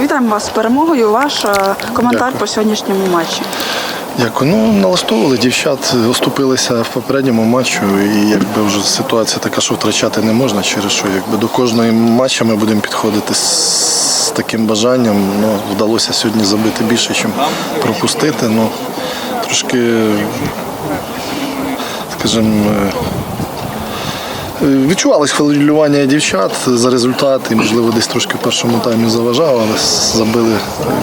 Вітаємо вас з перемогою. Ваш е, коментар Дякую. по сьогоднішньому матчі. Дякую. Ну, налаштовували дівчат, оступилися в попередньому матчу, і якби вже ситуація така, що втрачати не можна, через що якби до кожної матча ми будемо підходити з таким бажанням. Ну, вдалося сьогодні забити більше, ніж пропустити. Ну, трошки, скажімо, е, Відчувалось хвилювання дівчат за результат, і можливо десь трошки в першому таймі заважав, але забили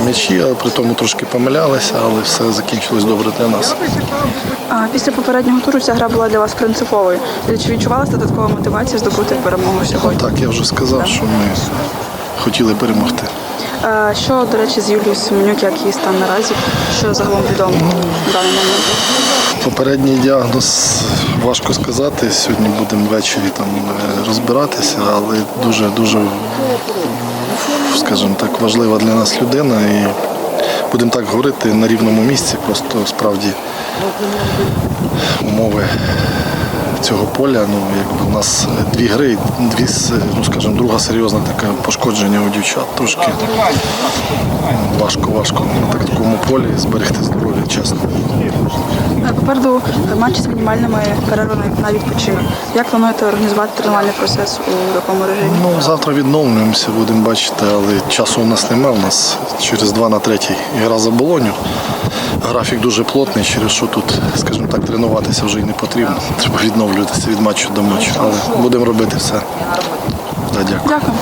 м'ячі, а при тому трошки помилялися, але все закінчилось добре для нас. А Після попереднього туру ця гра була для вас принциповою. Чи відчувалася додаткова мотивація здобути перемогу сьогодні? Так, я вже сказав, що ми хотіли перемогти. Е, Що, до речі, з Юлією Семенюк, як її стан наразі? Що загалом відомо в даний момент? Попередній діагноз важко сказати. Сьогодні будемо ввечері там е, розбиратися, але дуже дуже скажімо так, важлива для нас людина. І будемо так говорити на рівному місці. Просто справді умови цього поля. Ну, якби у нас дві гри, дві, ну скажімо, друга серйозна така пошкодження у дівчат. Трошки важко, важко на такому полі зберегти здоров'я, чесно. Попереду матчі з мінімальними перервами на відпочинок. Як плануєте організувати тренувальний процес у такому режимі? Ну, завтра відновлюємося, будемо бачити, але часу у нас немає. У нас через 2 на 3 гра за болоню. Графік дуже плотний, через що тут, скажімо так, тренуватися вже й не потрібно. Треба відновлюватися від матчу до матчу. Але будемо робити все. Да, дякую. Дякую.